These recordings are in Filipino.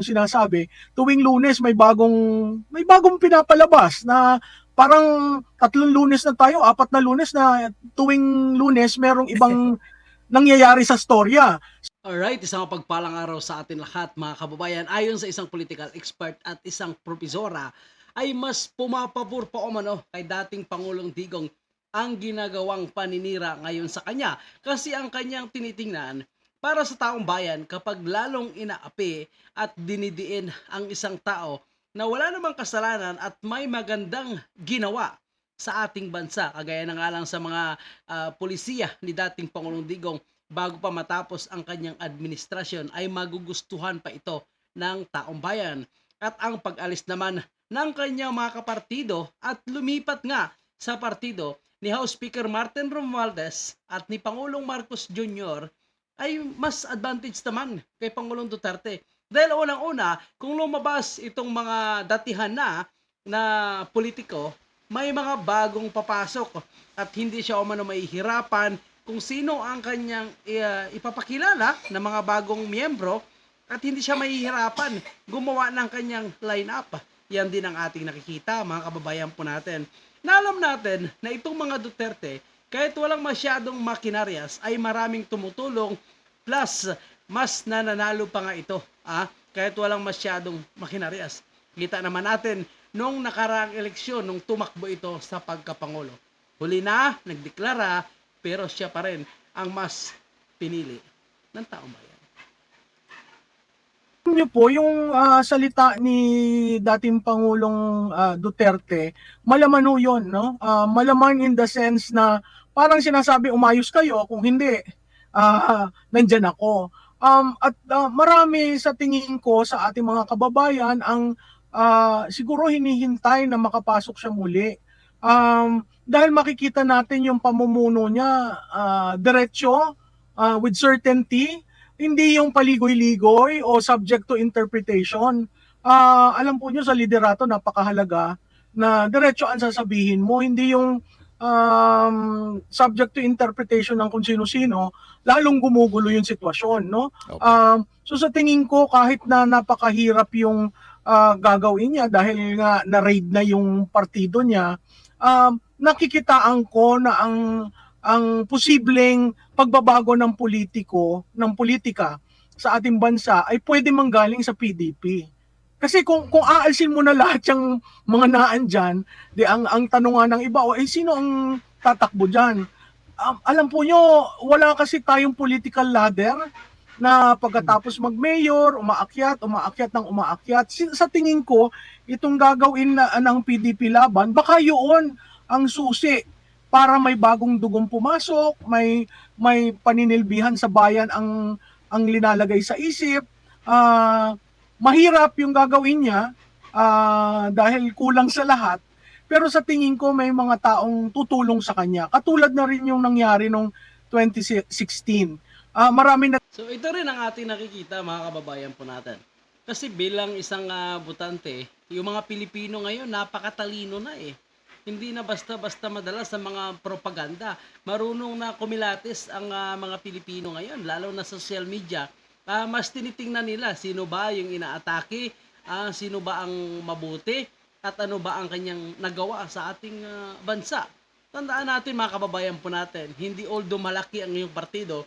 sinasabi, tuwing lunes may bagong may bagong pinapalabas na parang tatlong lunes na tayo, apat na lunes na tuwing lunes merong ibang nangyayari sa storya. Alright, isang pagpalang araw sa atin lahat mga kababayan. Ayon sa isang political expert at isang propesora, ay mas pumapabor pa umano kay dating Pangulong Digong ang ginagawang paninira ngayon sa kanya. Kasi ang kanyang tinitingnan para sa taong bayan kapag lalong inaapi at dinidiin ang isang tao na wala namang kasalanan at may magandang ginawa sa ating bansa. Kagaya na nga lang sa mga ah, polisiya ni dating Pangulong Digong bago pa matapos ang kanyang administrasyon ay magugustuhan pa ito ng taong bayan. At ang pag-alis naman ng kanyang mga kapartido at lumipat nga sa partido ni House Speaker Martin Romualdez at ni Pangulong Marcos Jr. ay mas advantage naman kay Pangulong Duterte. Dahil unang-una, kung lumabas itong mga datihan na na politiko, may mga bagong papasok at hindi siya umano mahihirapan kung sino ang kanyang uh, ipapakilala ng mga bagong miyembro at hindi siya mahihirapan gumawa ng kanyang lineup. Yan din ang ating nakikita mga kababayan po natin. Na alam natin na itong mga Duterte kahit walang masyadong makinaryas ay maraming tumutulong plus mas nananalo pa nga ito ah, kahit walang masyadong makinaryas. Kita naman natin nung nakaraang eleksyon nung tumakbo ito sa pagkapangulo. Huli na, nagdeklara, pero siya pa rin ang mas pinili ng taong bayan. Niyo po, yung ah, salita ni dating Pangulong ah, Duterte, malaman ho yun, no? Ah, malaman in the sense na parang sinasabi, umayos kayo, kung hindi, ah, nandyan ako. Um, at ah, marami sa tingin ko sa ating mga kababayan ang ah, siguro hinihintay na makapasok siya muli. Um, dahil makikita natin yung pamumuno niya ah, diretsyo, ah, with certainty, hindi yung paligoy-ligoy o subject to interpretation. Ah, alam po nyo sa liderato napakahalaga na diretso ang sasabihin mo, hindi yung um, subject to interpretation ng kung sino-sino, lalong gumugulo yung sitwasyon, no? Opo. Um, so sa tingin ko kahit na napakahirap yung ah, gagawin niya dahil nga na-raid na yung partido niya, um, nakikitaan ko na ang ang posibleng pagbabago ng politiko, ng politika sa ating bansa ay pwede manggaling sa PDP. Kasi kung kung aalsin mo na lahat yung mga naan dyan, di ang ang tanong nga ng iba, o eh sino ang tatakbo diyan? Um, alam po nyo, wala kasi tayong political ladder na pagkatapos mag-mayor, umaakyat, umaakyat ng umaakyat. Sa tingin ko, itong gagawin na ng PDP laban, baka yun ang susi para may bagong dugong pumasok, may may paninilbihan sa bayan ang ang linalagay sa isip. Ah, mahirap yung gagawin niya ah, dahil kulang sa lahat. Pero sa tingin ko may mga taong tutulong sa kanya. Katulad na rin yung nangyari nung 2016. Ah, marami na So ito rin ang ating nakikita mga kababayan po natin. Kasi bilang isang ah, butante, yung mga Pilipino ngayon napakatalino na eh. Hindi na basta-basta madala sa mga propaganda. Marunong na kumilatis ang ah, mga Pilipino ngayon, lalo na sa social media. Ah, mas tinitingnan nila sino ba yung inaatake, ah, sino ba ang mabuti, at ano ba ang kanyang nagawa sa ating ah, bansa. Tandaan natin mga kababayan po natin, hindi although malaki ang iyong partido,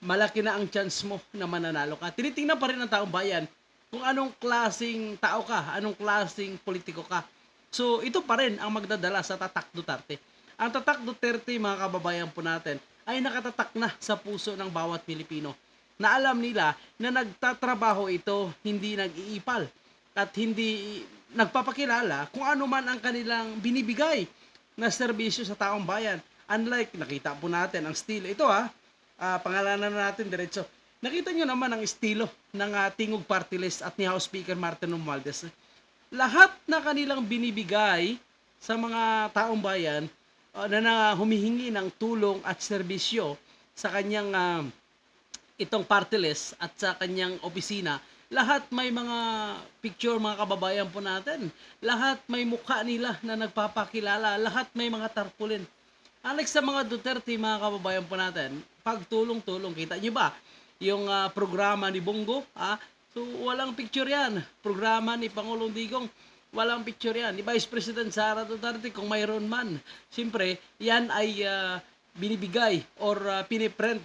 malaki na ang chance mo na mananalo ka. Tinitingnan pa rin ng taong bayan kung anong klasing tao ka, anong klasing politiko ka. So, ito pa rin ang magdadala sa Tatak Duterte. Ang Tatak Duterte, mga kababayan po natin, ay nakatatak na sa puso ng bawat Pilipino. Na alam nila na nagtatrabaho ito, hindi nag-iipal at hindi nagpapakilala kung ano man ang kanilang binibigay na serbisyo sa taong bayan. Unlike, nakita po natin ang stilo. Ito ha, ah, pangalanan na natin diretso. Nakita nyo naman ang estilo ng ah, Tingog Party List at ni House Speaker Martin Romualdez. Lahat na kanilang binibigay sa mga taong bayan ah, na, na humihingi ng tulong at serbisyo sa kanyang ah, itong party list at sa kanyang opisina, lahat may mga picture mga kababayan po natin. Lahat may mukha nila na nagpapakilala. Lahat may mga tarpulin. Alex sa mga Duterte, mga kababayan po natin, pagtulong-tulong, kita nyo ba? Yung ah, programa ni Bongo, ah, So walang picture yan. Programa ni Pangulong Digong, walang picture yan. Ni Vice President Sara Duterte kung mayroon man. Siyempre, yan ay ah, binibigay or uh, piniprint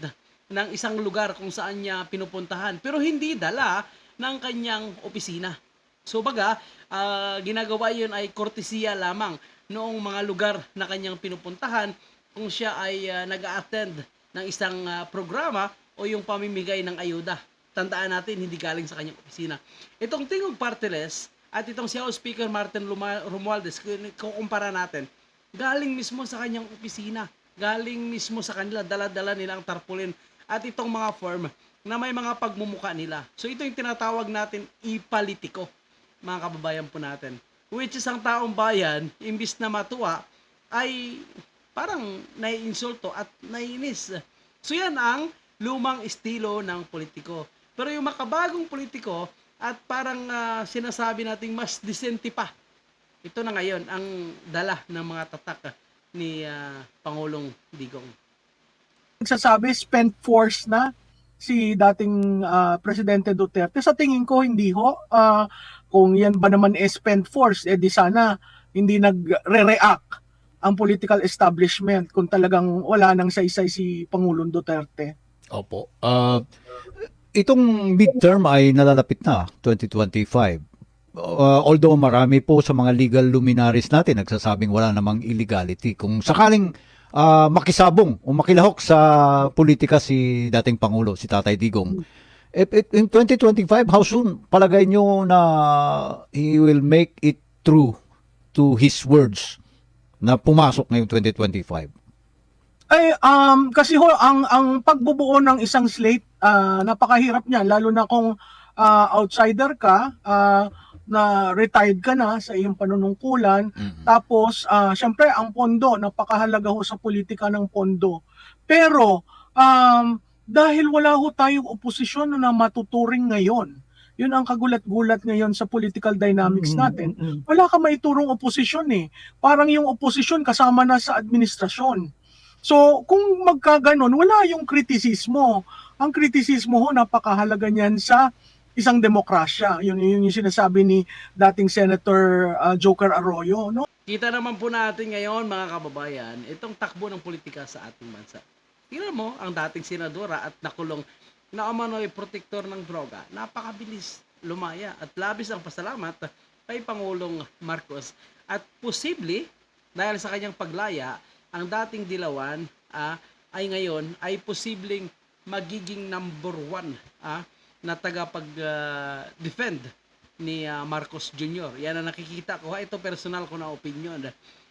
ng isang lugar kung saan niya pinupuntahan. Pero hindi dala ng kanyang opisina. So baga, ah, ginagawa yun ay kortesiya lamang noong mga lugar na kanyang pinupuntahan kung siya ay ah, nag-attend ng isang ah, programa o yung pamimigay ng ayuda. Tandaan natin, hindi galing sa kanyang opisina. Itong Tingog Parteles at itong si House Speaker Martin Romualdez, kukumpara natin, galing mismo sa kanyang opisina. Galing mismo sa kanila, dala-dala nila ang tarpaulin at itong mga form na may mga pagmumuka nila. So ito yung tinatawag natin ipalitiko, mga kababayan po natin. Which is ang taong bayan, imbis na matuwa, ay parang naiinsulto at naiinis. So yan ang lumang estilo ng politiko. Pero yung makabagong politiko at parang ah, sinasabi nating mas disente pa. Ito na ngayon ang dala ng mga tatak ni ah, Pangulong Digong. Nagsasabi spent force na si dating ah, Presidente Duterte. Sa tingin ko, hindi ho. Ah, kung yan ba naman eh spent force, eh di sana hindi nagre-react ang political establishment kung talagang wala nang saysay si Pangulong Duterte. Opo. Ah, itong midterm ay nalalapit na, 2025. Uh, although marami po sa mga legal luminaries natin nagsasabing wala namang illegality. Kung sakaling ah, makisabong o makilahok sa politika si dating Pangulo, si Tatay Digong, in 2025, how soon palagay nyo na he will make it true to his words na pumasok ngayong 2025? Ay, um, kasi ho, ang, ang pagbubuo ng isang slate, ah, napakahirap niyan, lalo na kung ah, outsider ka, ah, na retired ka na sa iyong panunungkulan, Mhm. Tapos, ah syempre, ang pondo, napakahalaga ho sa politika ng pondo. Pero, um, dahil wala ho tayong oposisyon na matuturing ngayon, yun ang kagulat-gulat ngayon sa political dynamics natin. Wala ka maiturong oposisyon eh. Parang yung oposisyon kasama na sa administrasyon. So, kung magkaganon, wala yung kritisismo. Ang kritisismo ho, napakahalaga niyan sa isang demokrasya. Yun, yun yung sinasabi ni dating Senator ah, Joker Arroyo. No? Kita naman po natin ngayon mga kababayan, itong takbo ng politika sa ating bansa. Tingnan mo ang dating senadora at nakulong na umano'y protektor ng droga. Napakabilis lumaya at labis ang pasalamat kay Pangulong Marcos. At posible, dahil sa kanyang paglaya, ang dating dilawan ah, ay ngayon ay posibleng magiging number one ah, na tagapag-defend ni ah, Marcos Jr. Yan ang nakikita ko. Ha, ito personal ko na opinion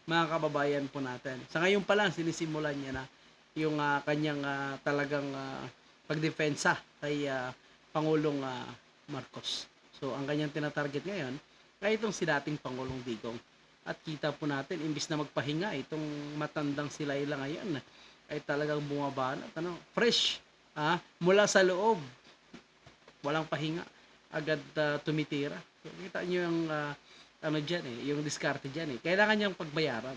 mga kababayan po natin. Sa ngayon pa lang sinisimulan niya na yung ah, kanyang ah, talagang ah, pagdepensa kay ah, Pangulong ah, Marcos. So ang kanyang tinatarget ngayon ay itong si dating Pangulong Digong. At kita po natin, imbis na magpahinga, itong matandang sila ilang ngayon ay talagang bumabanat. Ano, fresh ah, mula sa loob. Walang pahinga. Agad ah, tumitira. Kita nyo yung ah, ano dyan eh, yung diskarte dyan eh. Kailangan niyang pagbayaran.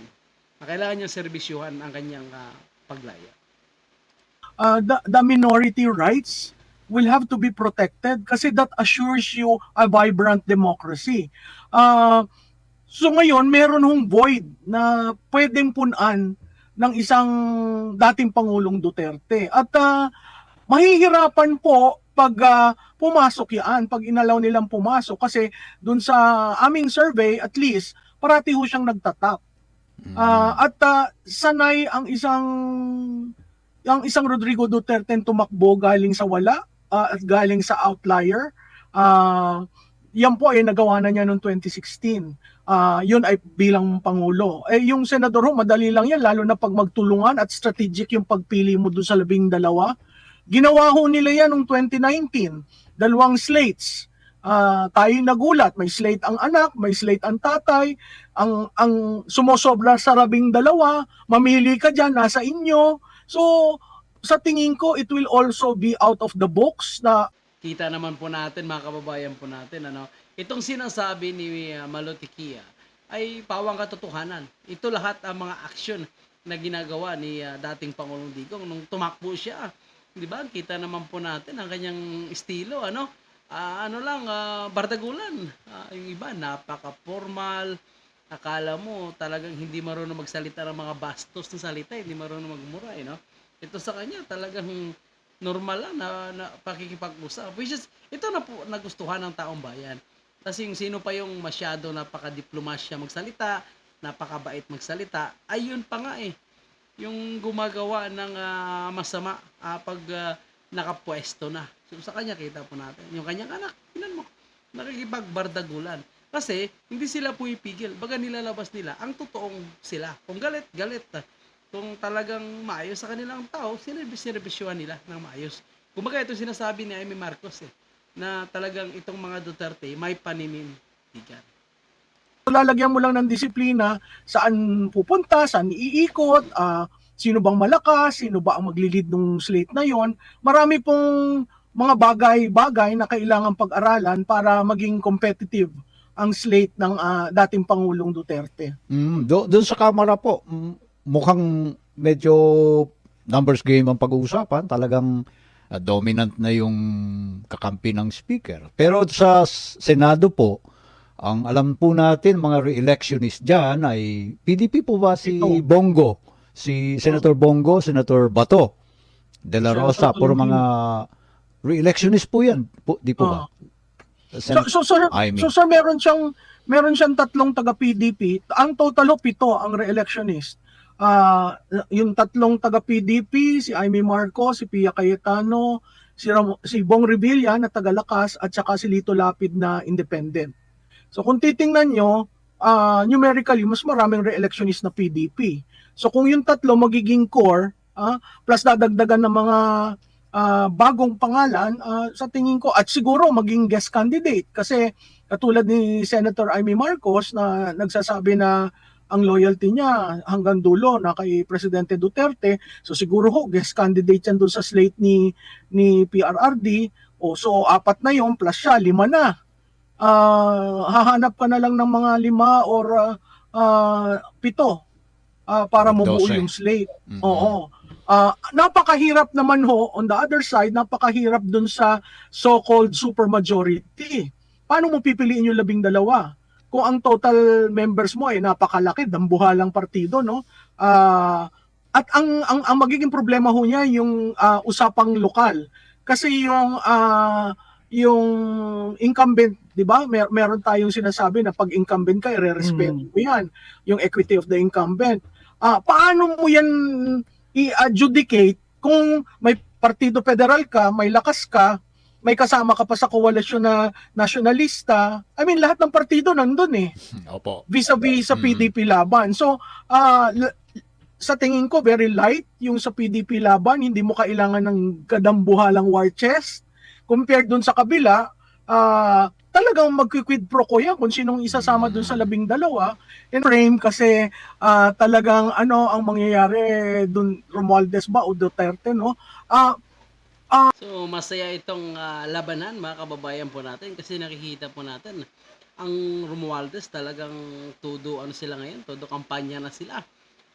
Kailangan niyang serbisyuhan ang kanyang ah, paglaya. uh, the, the minority rights will have to be protected kasi that assures you a vibrant democracy. Uh, so ngayon, meron hong void na pwedeng punan ng isang dating Pangulong Duterte. At uh, mahihirapan po pag uh, pumasok yan, pag inalaw nilang pumasok kasi dun sa aming survey at least parati ho siyang nagtatap. Ah, at ah, sanay ang isang ang isang Rodrigo Duterte tumakbo galing sa wala ah, at galing sa outlier. Ah, yan po ay nagawa na niya noong 2016. Ah, yun ay bilang pangulo. Eh yung senador ho, madali lang yan lalo na pag magtulungan at strategic yung pagpili mo doon sa labing dalawa. Ginawa ho nila yan noong 2019. Dalawang slates. Ah, tayo nagulat, may slate ang anak, may slate ang tatay, ang ang sumosobra sa labing dalawa, mamili ka diyan nasa inyo. So sa tingin ko it will also be out of the box na Kita naman po natin, mga kababayan po natin, ano, itong sinasabi ni uh, Malotikia ay pawang katotohanan. Ito lahat ang mga aksyon na ginagawa ni ah, dating Pangulong Digong nung tumakbo siya. Di ba? Kita naman po natin ang kanyang estilo, ano? ah, ano lang, ah, bardagulan. Ah, yung iba, napaka-formal. Akala mo talagang hindi marunong magsalita ng mga bastos na salita, hindi marunong magmura, eh, no? Ito sa kanya talagang normal lang na, na pakikipag-usap. Which is, ito na po nagustuhan ng taong bayan. Kasi yung sino pa yung masyado napaka-diplomasya magsalita, napakabait magsalita, ayun pa nga eh. Yung gumagawa ng ah, masama ah, pag ah, nakapwesto na. So, sa kanya kita po natin. Yung kanyang anak, tinan mo, nakikipagbardagulan. Kasi, hindi sila pumipigil. Baga nilalabas nila, ang totoong sila. Kung galit, galit. Kung talagang maayos sa kanilang tao, sinirbisyuhan nila ng maayos. Kumbaga ito sinasabi ni Amy Marcos eh, na talagang itong mga Duterte may paninindigan. Lalagyan mo lang ng disiplina saan pupunta, saan iikot, ah, sino bang malakas, sino ba ang maglilid ng slate na yon. Marami pong mga bagay-bagay na kailangan pag-aralan para maging competitive ang slate ng ah, dating Pangulong Duterte. Mm, do, doon sa kamera po, mukhang medyo numbers game ang pag-uusapan. Talagang ah, dominant na yung kakampi ng speaker. Pero sa Senado po, ang alam po natin, mga re-electionist dyan ay PDP po ba si Ito. Bongo? Si Senator Bongo, Senator Bato, De La Senator Rosa, puro mga re-electionist po yan. Po, di po ba? So, so, sir, I mean- so sir, meron siyang meron siyang tatlong taga PDP. Ang total ho, pito ang re-electionist. Ah, yung tatlong taga PDP, si Amy Marcos, si Pia Cayetano, si, Ram- si Bong Revilla na taga Lakas at saka si Lito Lapid na independent. So kung titingnan nyo, ah, numerically, mas maraming re-electionist na PDP. So kung yung tatlo magiging core, ah, plus dadagdagan ng mga ah, bagong pangalan, ah, sa tingin ko, at siguro maging guest candidate. Kasi katulad ni Senator Amy Marcos na nagsasabi na ang loyalty niya hanggang dulo na kay Presidente Duterte. So siguro ho, guest candidate yan doon sa slate ni, ni PRRD. O so apat na yon plus siya, lima na. Ah, hahanap ka na lang ng mga lima or ah, pito ah, para mabuo Dose. yung slate. Mhm. Oo. Ah, napakahirap naman ho, on the other side, napakahirap dun sa so-called supermajority. Paano mo pipiliin yung labing dalawa? Kung ang total members mo ay napakalaki, dambuhalang partido, no? Ah, at ang, ang ang magiging problema ho niya yung ah, usapang lokal. Kasi yung ah, yung incumbent, 'di ba? Mer- meron tayong sinasabi na pag incumbent ka, i-respect mo 'yan, yung equity of the incumbent. Ah, paano mo 'yan i-adjudicate kung may partido federal ka, may lakas ka, may kasama ka pa sa koalisyon na nationalista. I mean, lahat ng partido nandun eh Opo. vis-a-vis sa Mm. PDP laban. So, l- sa tingin ko, very light yung sa PDP laban. Hindi mo kailangan ng kadambuhalang war chest. Compared dun sa kabila, ah, talagang magkikwid pro ko yan kung sinong isasama dun sa labing dalawa. And frame kasi ah, talagang ano ang mangyayari dun Romualdez ba o Duterte, no? Ah, So masaya itong ah, labanan mga kababayan po natin kasi nakikita po natin ang Romualdez talagang todo ano sila ngayon, todo kampanya na sila.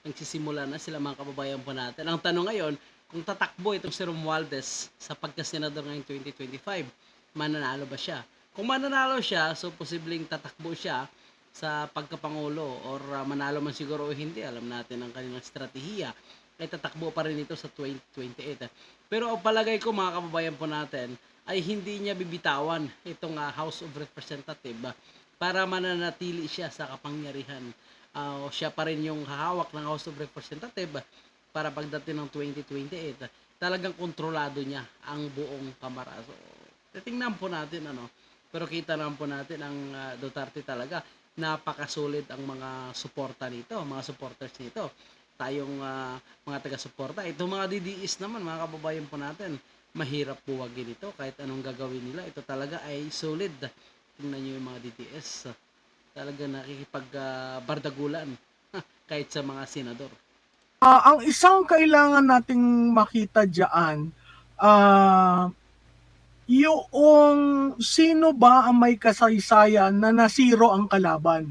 Nagsisimula na sila mga kababayan po natin. Ang tanong ngayon, kung tatakbo itong si Romualdez sa pagkasenador ngayong 2025, mananalo ba siya? Kung mananalo siya, so posibleng tatakbo siya sa pagkapangulo or ah, manalo man siguro o hindi, alam natin ang kanilang strategiya ay tatakbo pa rin ito sa 2028. Pero ang palagay ko mga kababayan po natin ay hindi niya bibitawan itong ah, House of Representative para mananatili siya sa kapangyarihan. O siya pa rin yung hahawak ng House of Representative para pagdating ng 2028. ah, talagang kontrolado niya ang buong kamara. So, titingnan po natin ano. Pero kita naman po natin ang ah, Duterte talaga napakasulit ang mga suporta nito, mga supporters nito tayong ah, mga taga-suporta. Itong mga DDS naman, mga kababayan po natin, mahirap buwagin ito kahit anong gagawin nila. Ito talaga ay solid. Tingnan nyo yung mga DDS. ah, Talaga nakikipag-bardagulan kahit sa mga senador. Ah, ang isang kailangan nating makita diyan ah yung sino ba ang may kasaysayan na nasiro ang kalaban.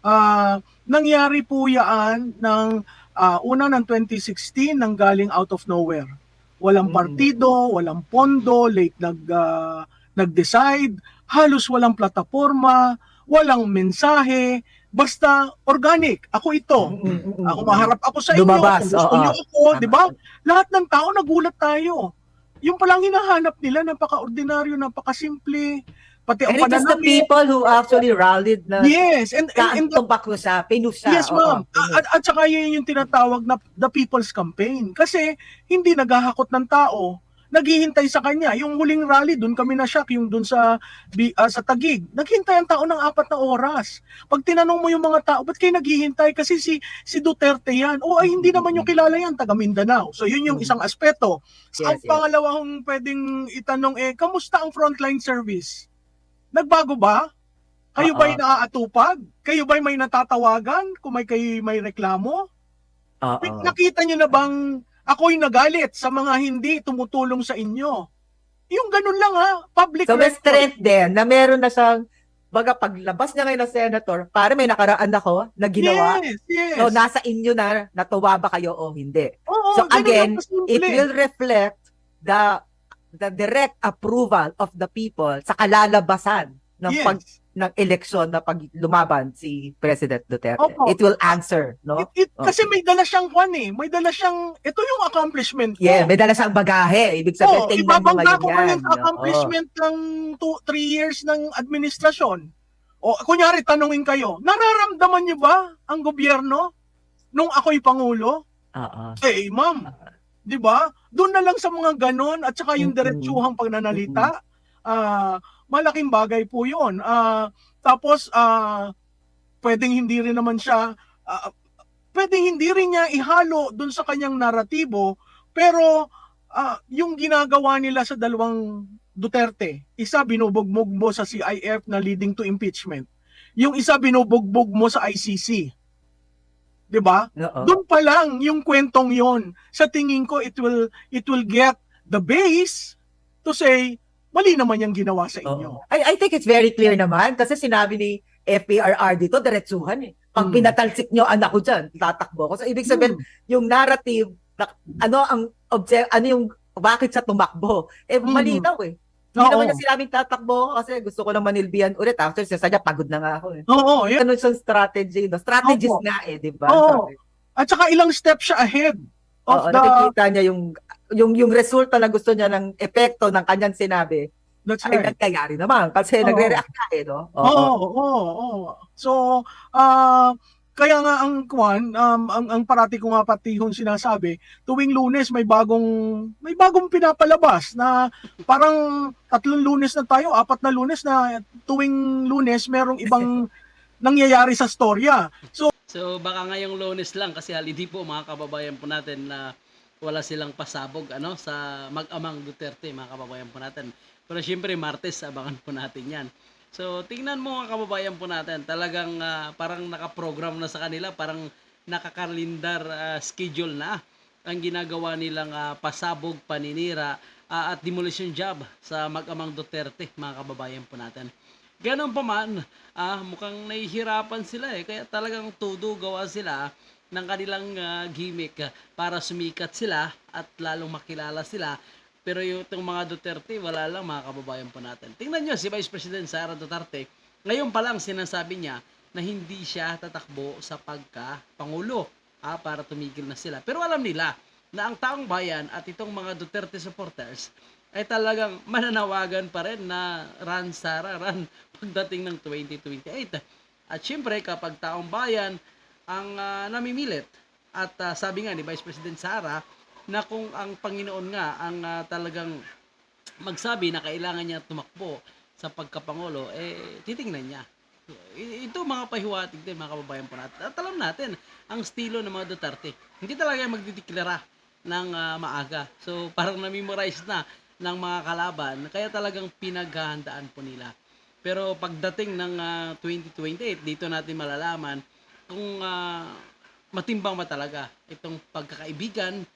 Ah, nangyari po 'yan ng ah, una ng 2016 nang galing out of nowhere. Walang Mm. partido, walang pondo, late nag ah, nag-decide, halos walang plataforma, walang mensahe, basta organic. Ako ito. Mm, mm, mm, Ako maharap ako sa inyo. Lumabas, Kung gusto oo. niyo ako, di ba? Lahat ng tao nagulat tayo. Yung palang hinahanap nila, napaka-ordinaryo, napaka-simple. Pati ang And it is the people who actually rallied na Yes, and, and, and kaantumbak ko siya, pinusa. Yes, ma'am. At, at saka yun yung tinatawag na the people's campaign. Kasi hindi naghahakot ng tao. Naghihintay sa kanya. Yung huling rally, doon kami na shock yung doon sa ah, sa Tagig. Naghintay ang tao ng apat na oras. Pag tinanong mo yung mga tao, ba't kayo naghihintay? Kasi si si Duterte yan. O ay hindi naman yung kilala yan, taga Mindanao. So yun yung isang aspeto. Yes, ang yes. pangalawang pwedeng itanong eh, kamusta ang frontline service? Nagbago ba? Kayo Oo. ba'y naaatupag? Kayo ba'y may natatawagan? Kung may kayo may reklamo? Oo. Nakita nyo na bang ako'y nagalit sa mga hindi tumutulong sa inyo? Yung ganun lang ha, public So may record. strength din na meron na siyang baga paglabas niya ngayon ng senator, para may nakaraan ako na ginawa. Yes, yes. So nasa inyo na natuwa ba kayo o hindi. Oo, so ganun again. It will reflect the the direct approval of the people sa kalalabasan ng Yes. pag ng eleksyon na pag lumaban si President Duterte. Opo. It will answer, no? It, it, Oh. Kasi may dala siyang kwan eh. May dala siyang, ito yung accomplishment ko. Yeah, may dala siyang bagahe. Ibig sabihin, Oo, tingnan mo ngayon ko yan. Oo. accomplishment ng two, three years ng administrasyon. O, kunyari, tanungin kayo, nararamdaman niyo ba ang gobyerno nung ako'y pangulo? Oo. Eh, ma'am, di ba? Doon na lang sa mga ganon at saka yung Mm-mm. diretsuhang pagnanalita, ah, malaking bagay po yun. Ah, tapos, ah, pwedeng hindi rin naman siya, ah, pwedeng hindi rin niya ihalo doon sa kanyang naratibo, pero ah, yung ginagawa nila sa dalawang Duterte, isa binubugbog mo sa CIF na leading to impeachment. Yung isa binubugbog mo sa ICC. 'Di ba? Oo. Doon pa lang yung kwentong yon. Sa tingin ko it will it will get the base to say mali naman yung ginawa sa inyo. Oo. I, I think it's very clear naman kasi sinabi ni FPRR dito, diretsuhan eh. Pag Hmm. pinatalsik nyo anak ko dyan, tatakbo ko. So, ibig sabihin, yung narrative, na, ano ang object, ano yung, bakit siya tumakbo? Eh, Hmm. malinaw eh. Hindi Oo. naman niya sinabing tatakbo kasi gusto ko lang manilbihan ulit. After, siya niya, pagod na nga ako eh. Oo, yun. Ano siyang strategy? No? Strategist Opo. nga eh, di ba? Oo. At saka ilang steps siya ahead of Oo, the nakikita niya yung, yung, yung resulta na gusto niya ng epekto ng kanyang sinabi That's ay right. nagkayari naman kasi Oo. nagre-react na eh, no? Oo, oo, oo. So, ah kaya nga ang kwan, um, ang, ang parati ko nga pati yung sinasabi, tuwing lunes may bagong may bagong pinapalabas na parang tatlong lunes na tayo, apat na lunes na tuwing lunes merong ibang nangyayari sa storya. So, So baka ngayong lunes lang kasi holiday po mga kababayan po natin na wala silang pasabog ano sa mag-amang Duterte mga kababayan po natin. Pero syempre Martes abangan po natin 'yan. So tingnan mo mga kababayan po natin, talagang ah, parang naka-program na sa kanila, parang nakakalindar ah, schedule na ang ginagawa nilang ah, pasabog, paninira ah, at demolition job sa mag-amang Duterte mga kababayan po natin. Ganon pa man, ah, mukhang nahihirapan sila eh. Kaya talagang tudo gawa sila ng kanilang ah, gimmick ah, para sumikat sila at lalong makilala sila. Pero yung itong mga Duterte, wala lang mga kababayan po natin. Tingnan nyo, si Vice President Sara Duterte, ngayon pa lang sinasabi niya na hindi siya tatakbo sa pagka-pangulo ah, para tumigil na sila. Pero alam nila na ang taong bayan at itong mga Duterte supporters ay talagang mananawagan pa rin na run Sara, run pagdating ng 2028. At syempre kapag taong bayan ang ah, namimilit at ah, sabi nga ni Vice President Sara na kung ang Panginoon nga ang ah, talagang magsabi na kailangan niya tumakbo sa pagkapangulo, eh titingnan niya. Ito mga pahiwatig din mga kababayan po natin. At alam natin ang estilo ng mga Duterte. Hindi talaga magdideklara ng ah, maaga. So parang na-memorize na ng mga kalaban. Kaya talagang pinaghahandaan po nila. Pero pagdating ng ah, 2028, dito natin malalaman kung ah, matimbang ba talaga itong pagkakaibigan,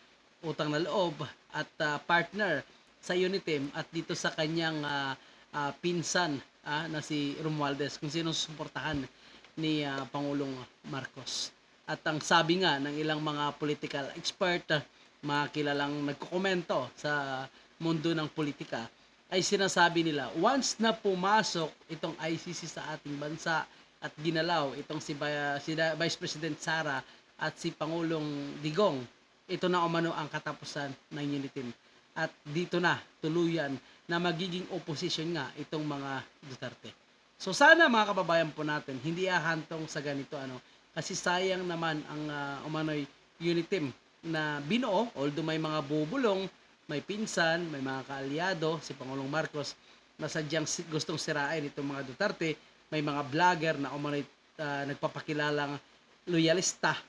utang na loob at ah, partner sa Unitem at dito sa kanyang ah, ah, pinsan ah, na si Romualdez kung sino suportahan ni ah, Pangulong Marcos. At ang sabi nga ng ilang mga political expert, ah, mga kilalang nagkokomento sa mundo ng politika, ay sinasabi nila once na pumasok itong ICC sa ating bansa at ginalaw itong si, si Vice President Sara at si Pangulong Digong. Ito na umano ang katapusan ng Unitim at dito na tuluyan na magiging opposition nga itong mga Duterte. So sana mga kababayan po natin hindi ahantong sa ganito ano kasi sayang naman ang ah, umano'y Unitim na binuo although may mga bubulong may pinsan, may mga kaalyado, si Pangulong Marcos, na sadyang gustong sirain itong mga Duterte, may mga vlogger na umano'y ah, nagpapakilalang loyalista